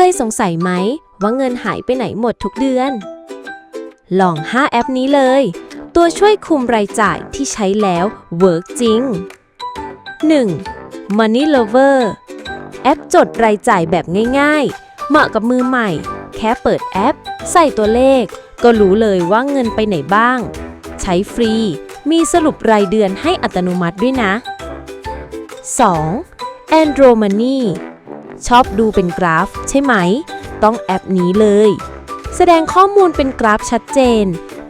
เคยสงสัยไหมว่าเงินหายไปไหนหมดทุกเดือน ลอง 5 แอปนี้เลย ตัวช่วยคุมรายจ่ายที่ใช้แล้วเวิร์กจริง 1. Money Lover แอปจดรายจ่ายแบบง่ายๆ เหมาะกับมือใหม่ แค่เปิดแอป ใส่ตัวเลข ก็รู้เลยว่าเงินไปไหนบ้าง ใช้ฟรี มีสรุปรายเดือนให้อัตโนมัติด้วยนะ 2. Andro Money ชอบดูเป็นกราฟ ใช่ไหม ต้องแอปนี้เลย แสดงข้อมูลเป็นกราฟชัดเจน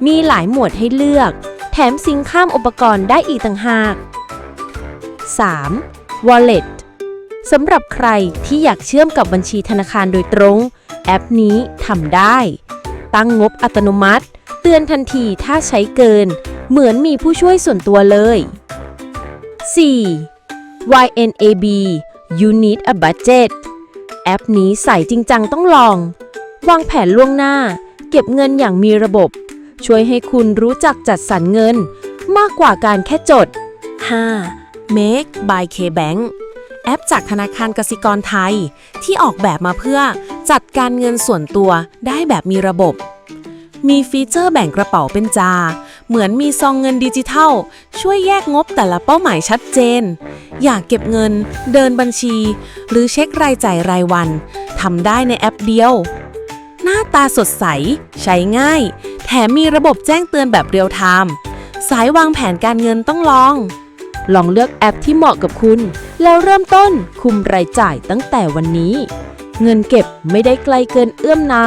มีหลายหมวดให้เลือก แถมซิงค์ข้ามอุปกรณ์ได้อีกต่างหาก 3. Wallet สำหรับใครที่อยากเชื่อมกับบัญชีธนาคารโดยตรง แอปนี้ทำได้ ตั้งงบอัตโนมัติ เตือนทันทีถ้าใช้เกิน เหมือนมีผู้ช่วยส่วนตัวเลย 4. YNAB You Need a Budget แอปนี้ใส่จริงจังต้องลอง วางแผนล่วงหน้า เก็บเงินอย่างมีระบบ ช่วยให้คุณรู้จักจัดสรรเงิน มากกว่าการแค่จด 5. Make by KBank แอปจากธนาคารกสิกรไทย ที่ออกแบบมาเพื่อจัดการเงินส่วนตัวได้แบบมีระบบ มีฟีเจอร์แบ่งกระเป๋าเป็นจา เหมือนมีซองเงินดิจิทัล ช่วยแยกงบแต่ละเป้าหมายชัดเจน อยากเก็บเงิน เดินบัญชี หรือเช็ครายจ่ายรายวันทำได้ในแอปเดียว หน้าตาสดใส ใช้ง่าย แถมมีระบบแจ้งเตือนแบบเรียลไทม์สายวางแผนการเงินต้องลอง ลองเลือกแอปที่เหมาะกับคุณ แล้วเริ่มต้นคุมรายจ่ายตั้งแต่วันนี้ เงินเก็บไม่ได้ไกลเกินเอื้อมนะ